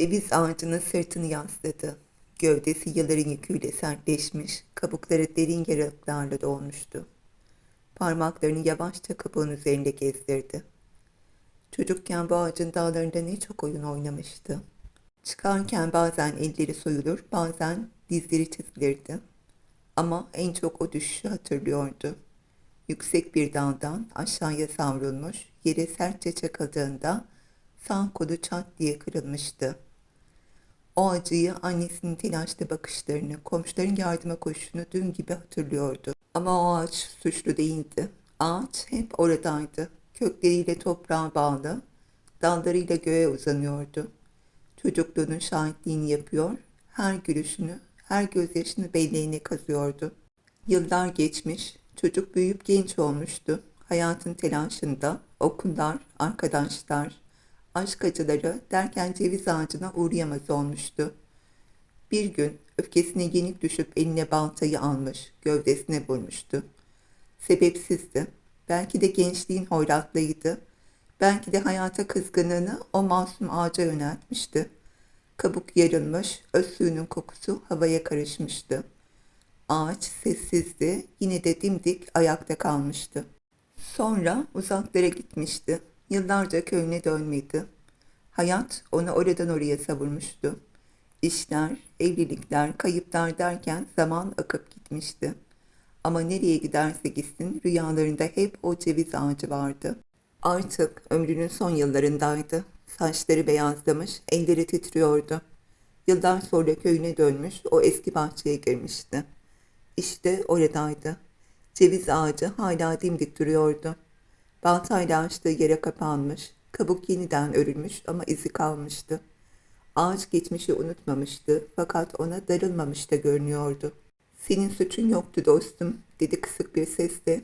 Ceviz ağacının sırtını yasladı. Gövdesi yılların yüküyle sertleşmiş, kabukları derin yaralıklarla dolmuştu. Parmaklarını yavaşça kabuğun üzerinde gezdirdi. Çocukken bu ağacın dallarında ne çok oyun oynamıştı. Çıkarken bazen elleri soyulur, bazen dizleri çizilirdi. Ama en çok o düşüşü hatırlıyordu. Yüksek bir daldan aşağıya savrulmuş, yere sertçe çakıldığında sağ kolu çat diye kırılmıştı. O acıyı annesinin telaşlı bakışlarını, komşuların yardıma koşuşunu dün gibi hatırlıyordu. Ama o ağaç suçlu değildi. Ağaç hep oradaydı. Kökleriyle toprağa bağlı, dallarıyla göğe uzanıyordu. Çocukluğunun şahitliğini yapıyor, her gülüşünü, her gözyaşını belleğine kazıyordu. Yıllar geçmiş, çocuk büyüyüp genç olmuştu. Hayatın telaşında, okullar, arkadaşlar, aşk acıları derken ceviz ağacına uğrayamaz olmuştu. Bir gün öfkesine yenik düşüp eline baltayı almış, gövdesine vurmuştu. Sebepsizdi. Belki de gençliğin hoyratlığıydı. Belki de hayata kızgınlığını o masum ağaca yöneltmişti. Kabuk yarılmış, öz suyunun kokusu havaya karışmıştı. Ağaç sessizdi, yine de dimdik ayakta kalmıştı. Sonra uzaklara gitmişti. Yıllarca köyüne dönmedi. Hayat onu oradan oraya savurmuştu. İşler, evlilikler, kayıplar derken zaman akıp gitmişti. Ama nereye giderse gitsin rüyalarında hep o ceviz ağacı vardı. Artık ömrünün son yıllarındaydı. Saçları beyazlamış, elleri titriyordu. Yıllar sonra köyüne dönmüş, o eski bahçeye girmişti. İşte oradaydı. Ceviz ağacı hala dimdik duruyordu. Baltayla açtığı yere kapanmış, kabuk yeniden örülmüş ama izi kalmıştı. Ağaç geçmişi unutmamıştı fakat ona darılmamış da görünüyordu. Senin suçun yoktu dostum, dedi kısık bir sesle.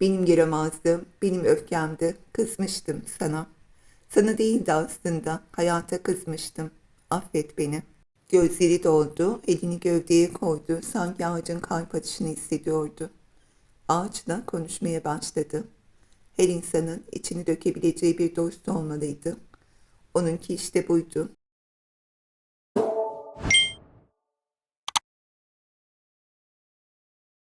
Benim yaramazlığım, benim öfkemdi, kızmıştım sana. Sana değildi aslında, hayata kızmıştım. Affet beni. Gözleri doldu, elini gövdeye koydu, sanki ağacın kalp atışını hissediyordu. Ağaçla konuşmaya başladı. Her insanın içini dökebileceği bir dost olmalıydı. Onunki işte buydu.